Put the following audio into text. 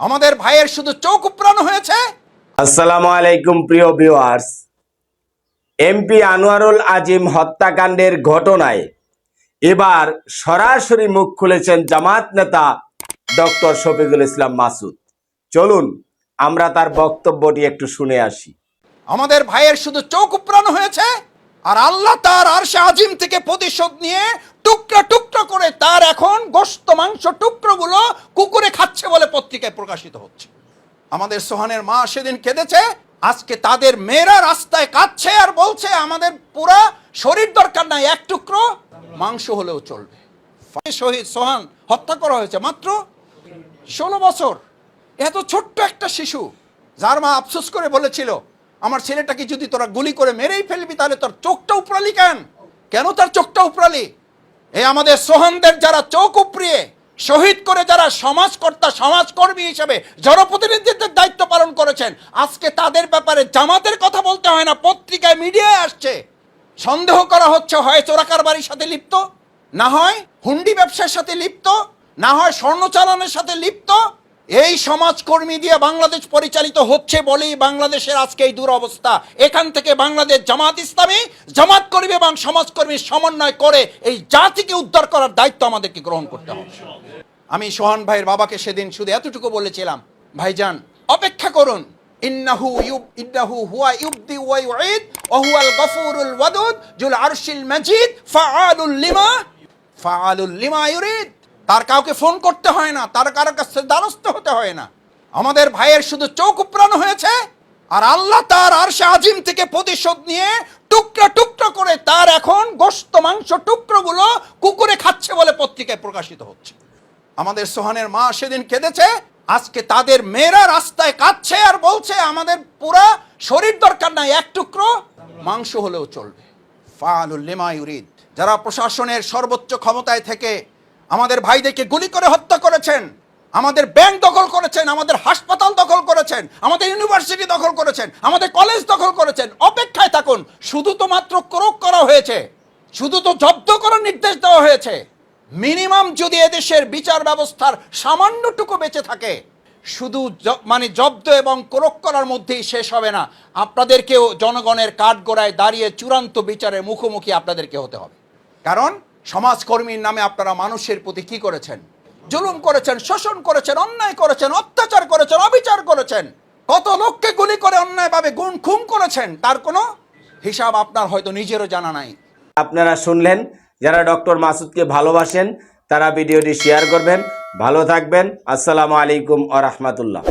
আমাদের ভাইয়ের শুধু চোখ উপড়ানো হয়েছে। আসসালামু আলাইকুম প্রিয় ভিউয়ার্স এমপি আনোয়ারুল আজিম হত্যাকাণ্ডের ঘটনায় এবার সরাসরি মুখ খুলেছেন জামাত নেতা ডক্টর শফিকুল ইসলাম মাসুদ। চলুন আমরা তার বক্তব্যটি একটু শুনে আসি। আমাদের ভাইয়ের শুধু চোখ উপড়ানো হয়েছে আর আল্লাহ তার আরশে আজিম থেকে প্রতিশোধ নিয়ে টুকরা টুকরা করে তার এখন গোস্ত মাংস টুকরোগুলো পত্রিকায় প্রকাশিত হচ্ছে। আমাদের সোহানের মা সেদিন কেঁদেছে, আজকে তাদের মেয়েরা রাস্তায় কাঁদছে আর বলছে, আমাদের পুরা শরীর দরকার নাই, এক টুকরো মাংস হলেও চলবে। শহীদ সোহান হত্যা করা হয়েছে মাত্র ষোলো বছর। এত ছোট্ট একটা শিশু, যার মা আফসোস করে বলেছিল, আমার ছেলেটাকে যদি তোরা গুলি করে মেরেই ফেলবি, তাহলে তোর চোখটা উপরালি কেন? কেন তার চোখটা উপরালি এই আমাদের সোহানদের যারা চোখ উপড়িয়ে শহীদ করে যারা সমাজকর্তা, সমাজকর্মী হিসেবে, জনপ্রতিনিধিদের দায়িত্ব পালন করেছেন, আজকে তাদের ব্যাপারে জামাতের কথা বলতে হয় না, পত্রিকায়, মিডিয়ায় আসছে। সন্দেহ করা হচ্ছে, হয় চোরাকার বাড়ির সাথে লিপ্ত, না হয় হুন্ডি ব্যবসার সাথে লিপ্ত, না হয় স্বর্ণ চালানের সাথে লিপ্ত এই সমাজকর্মী দিয়ে বাংলাদেশ পরিচালিত হচ্ছে বলেই বাংলাদেশের আজকে এই দুরবস্থা। এখান থেকে বাংলাদেশ জামাত ইসলামী জামাত কর্মী এবং সমাজকর্মীর সমন্বয় করে এই জাতিকে উদ্ধার করার দায়িত্ব আমাদেরকে গ্রহণ করতে হবে। আমি সোহান ভাইয়ের বাবাকে সেদিন শুধু এতটুকু বলেছিলাম, ভাইজান, অপেক্ষা করুন। ইন্নাহু ইউব, ইন্নাহু হুয়া ইউবদি ওয়া ইউঈদ গফুরুল ওয়াদুদ, জুল আরশিল মাজিদ, ফাআলুল লিমা ফাআলুল লিমা ইউরিদ। তার কাউকে ফোন করতে হয় না, তার কারও কাছে দ্বারস্থ হতে হয় না। আমাদের ভাইয়ের শুধু চোখ উপড়ানো হয়েছে, আর আল্লাহ তার আরশে আজিম থেকে প্রতিশোধ নিয়ে টুকরা টুকরো করে তার এখন গোস্ত মাংস টুকরোগুলো কুকুরে খাচ্ছে বলে পত্রিকায় প্রকাশিত হচ্ছে। আমাদের সোহানের মা সেদিন কেঁদেছে, আজকে তাদের মেয়েরা রাস্তায় কাঁদছে আর বলছে, আমাদের পুরা শরীর দরকার নাই, এক টুকরো মাংস হলেও চলবে। লিমা ইউরিদ, যারা প্রশাসনের সর্বোচ্চ ক্ষমতায় থেকে আমাদের ভাইদেরকে গুলি করে হত্যা করেছেন। আমাদের ব্যাংক দখল করেছেন, আমাদের হাসপাতাল দখল করেছেন, আমাদের ইউনিভার্সিটি দখল করেছেন, আমাদের কলেজ দখল করেছেন। অপেক্ষায় থাকুন, শুধু তো মাত্র ক্রোক করা হয়েছে, শুধু তো জব্দ করার নির্দেশ দেওয়া হয়েছে। মিনিমাম যদি এদেশের বিচার ব্যবস্থার সামান্যটুকু বেঁচে থাকে, শুধু মানে জব্দ এবং ক্রোক করার মধ্যেই শেষ হবে না। আপনাদেরকেও জনগণের কাঠগড়ায় দাঁড়িয়ে চূড়ান্ত বিচারের মুখোমুখি আপনাদেরকে হতে হবে। কারণ সমাজকর্মীর নামে আপনারা মানুষের প্রতি কি করেছেন? জুলুম করেছেন, শোষণ করেছেন, অন্যায় করেছেন, অত্যাচার করেছেন, অবিচার করেছেন। কত লোককে গুলি করে অন্যায়ভাবে গুণ খুন করেছেন, তার কোনো হিসাব আপনার হয়তো নিজেরও জানা নাই। আপনারা শুনলেন, যারা ডক্টর মাসুদকে ভালোবাসেন, তারা ভিডিওটি শেয়ার করবেন। ভালো থাকবেন। আসসালামু আলাইকুম আ রহমতুল্লাহ।